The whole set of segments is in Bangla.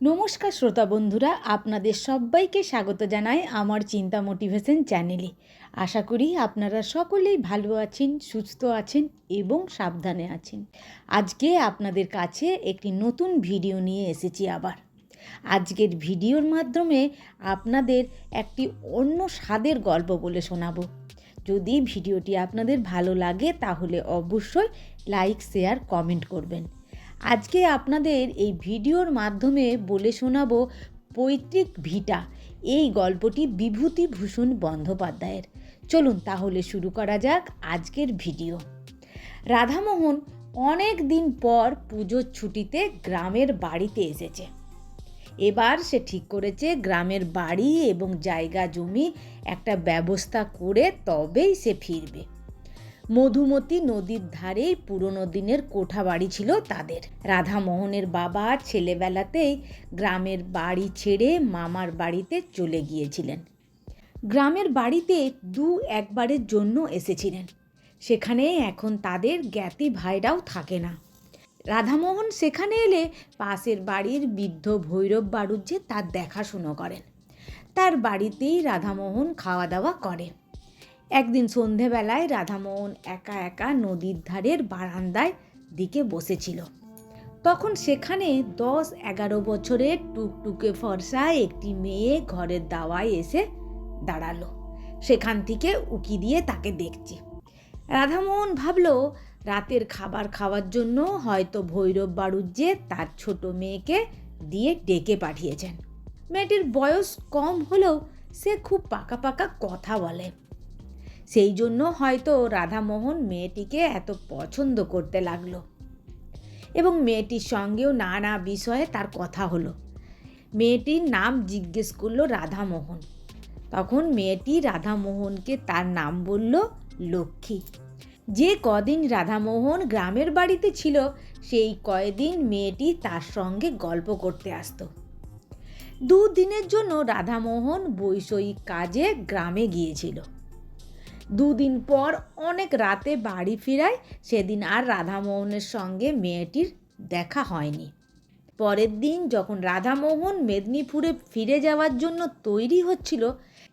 নমস্কার শ্রোতা বন্ধুরা, আপনাদের সবাইকে স্বাগত জানাই আমার চিন্তা মোটিভেশন চ্যানেলে। আশা করি আপনারা সকলেই ভালো আছেন, সুস্থ আছেন এবং সাবধানে আছেন। আজকে আপনাদের কাছে একটি নতুন ভিডিও নিয়ে এসেছি আবার। আজকের ভিডিওর মাধ্যমে আপনাদের একটি অন্য স্বাদের গল্প বলে শোনাবো। যদি ভিডিওটি আপনাদের ভালো লাগে, তাহলে অবশ্যই লাইক, শেয়ার, কমেন্ট করবেন। আজকে আপনাদের এই ভিডিওর মাধ্যমে বলে শোনাবো পৈতৃক ভিটা, এই গল্পটি বিভূতিভূষণ বন্দ্যোপাধ্যায়ের। চলুন তাহলে শুরু করা যাক আজকের ভিডিও। রাধামোহন অনেক দিন পর পুজোর ছুটিতে গ্রামের বাড়িতে এসেছে। এবার সে ঠিক করেছে গ্রামের বাড়ি এবং জায়গা জমি একটা ব্যবস্থা করে তবেই সে ফিরবে। মধুমতি নদীর ধারেই পুরনো দিনের কোঠা বাড়ি ছিল তাদের। রাধামোহনের বাবা ছেলেবেলাতেই গ্রামের বাড়ি ছেড়ে মামার বাড়িতে চলে গিয়েছিলেন। গ্রামের বাড়িতে দু একবারের জন্য এসেছিলেন। সেখানে এখন তাদের জ্ঞাতি ভাইরাও থাকে না। রাধামোহন সেখানে এলে পাশের বাড়ির বৃদ্ধ ভৈরব বাড়ুজ্যে তার দেখাশুনো করেন। তার বাড়িতেই রাধামোহন খাওয়া দাওয়া করে। একদিন সন্ধেবেলায় রাধামোহন একা একা নদীর ধারের বারান্দায় দিকে বসেছিল। তখন সেখানে দশ এগারো বছরের টুকটুকে ফর্সা একটি মেয়ে ঘরের দাওয়ায় এসে দাঁড়াল। সেখান থেকে উকি দিয়ে তাকে দেখছে। রাধামোহন ভাবল, রাতের খাবার খাওয়ার জন্য হয়তো ভৈরব বাড়ুজ্যে তার ছোট মেয়েকে দিয়ে ডেকে পাঠিয়েছেন। মেয়েটির বয়স কম হলেও সে খুব পাকা পাকা কথা বলে। সেই জন্য হয়তো রাধামোহন মেয়েটিকে এত পছন্দ করতে লাগল। এবং মেয়েটির সঙ্গেও নানা বিষয়ে তার কথা হলো। মেয়েটির নাম জিজ্ঞেস করল রাধামোহন। তখন মেয়েটি রাধামোহনকে তার নাম বলল লক্ষ্মী। যে কদিন রাধামোহন গ্রামের বাড়িতে ছিল, সেই কয়দিন মেয়েটি তার সঙ্গে গল্প করতে আসতো। দুদিনের জন্য রাধামোহন বৈষয়িক কাজে গ্রামে গিয়েছিল। দুদিন পর অনেক রাতে বাড়ি ফিরায়, সেদিন আর রাধামোহনের সঙ্গে মেয়েটির দেখা হয়নি। পরের দিন যখন রাধামোহন মেদিনীপুরে ফিরে যাওয়ার জন্য তৈরি হচ্ছিল,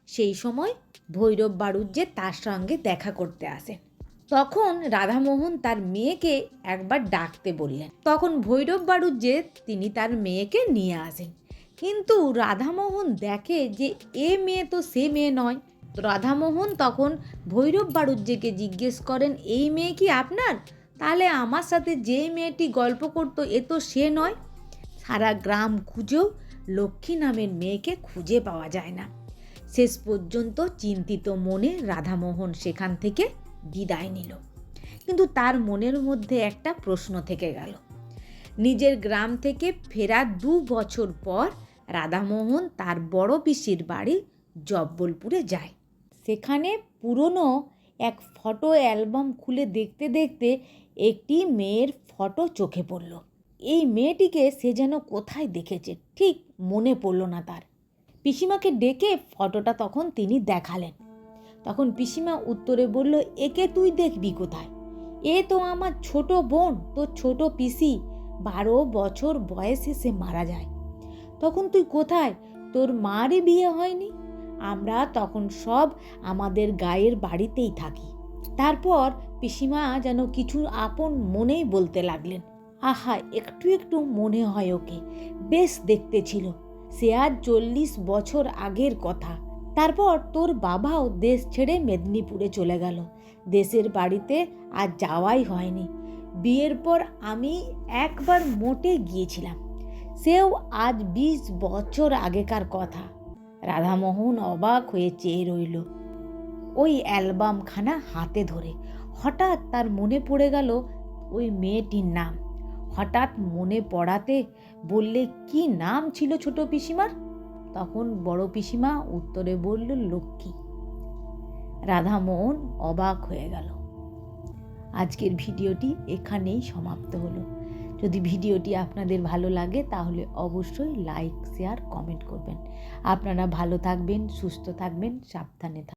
সেই সময় ভৈরব বাড়ুজ্যে তার সঙ্গে দেখা করতে আসেন তখন রাধামোহন তার মেয়েকে একবার ডাকতে বললেন। তখন ভৈরব বাড়ুজ্যে তিনি তার মেয়েকে নিয়ে আসেন। কিন্তু রাধামোহন দেখে যে এ মেয়ে তো সে মেয়ে নয় রাধামোহন তখন ভৈরব বাড়ুজ্যেকে জিজ্ঞেস করেন, এই মেয়ে কি আপনার? তাহলে আমার সাথে যে মেয়েটি গল্প করতো, এ তো সে নয়। সারা গ্রাম খুঁজেও লক্ষ্মী নামের মেয়েকে খুঁজে পাওয়া যায় না। শেষ পর্যন্ত চিন্তিত মনে রাধামোহন সেখান থেকে বিদায় নিল। কিন্তু তার মনের মধ্যে একটা প্রশ্ন থেকে গেল। নিজের গ্রাম থেকে ফেরা দু বছর পর রাধামোহন তার বড় পিসির বাড়ি জব্বলপুরে যায়। সেখানে পুরনো এক ফটো অ্যালবাম খুলে দেখতে দেখতে একটি মেয়ের ফটো চোখে পড়ল। এই মেয়েটিকে সে যেন কোথায় দেখেছে, ঠিক মনে পড়ল না তার। পিসিমাকে ডেকে ফটোটা তখন তিনি দেখালেন। তখন পিসিমা উত্তরে বলল, একে তুই দেখবি কোথায়? এ তো আমার ছোট বোন, তোর ছোট পিসি। বারো বছর বয়সে সে মারা যায়। তখন তুই কোথায়? তোর মারই বিয়ে হয়নি? আমরা তখন সব আমাদের গায়ের বাড়িতেই থাকি। তারপর পিসিমা যেন কিছু আপন মনেই বলতে লাগলেন। আহা, একটু একটু মনে হয় ওকে। বেশ দেখতে ছিল। সে আজ চল্লিশ বছর আগের কথা। তারপর তোর বাবাও দেশ ছেড়ে মেদিনীপুরে চলে গেল। দেশের বাড়িতে আর যাওয়াই হয়নি। বিয়ের পর আমি একবার মোটে গিয়েছিলাম। সেও আজ বিশ বছর আগেকার কথা। রাধামোহন অবাক হয়ে চেয়ে রইল। ওই অ্যালবামখানা হাতে ধরে। হঠাৎ তার মনে পড়ে গেল ওই মেয়েটির নাম। হঠাৎ মনে পড়াতে বললে, কি নাম ছিল ছোট পিসিমার? তখন বড় পিসিমা উত্তরে বলল, লক্ষ্মী। রাধামোহন অবাক হয়ে গেল। আজকের ভিডিওটি এখানেই সমাপ্ত হলো। যদি ভিডিওটি আপনাদের ভালো লাগে, তাহলে অবশ্যই লাইক, শেয়ার, কমেন্ট করবেন। আপনারা ভালো থাকবেন, সুস্থ থাকবেন, সাবধানে থাকবেন।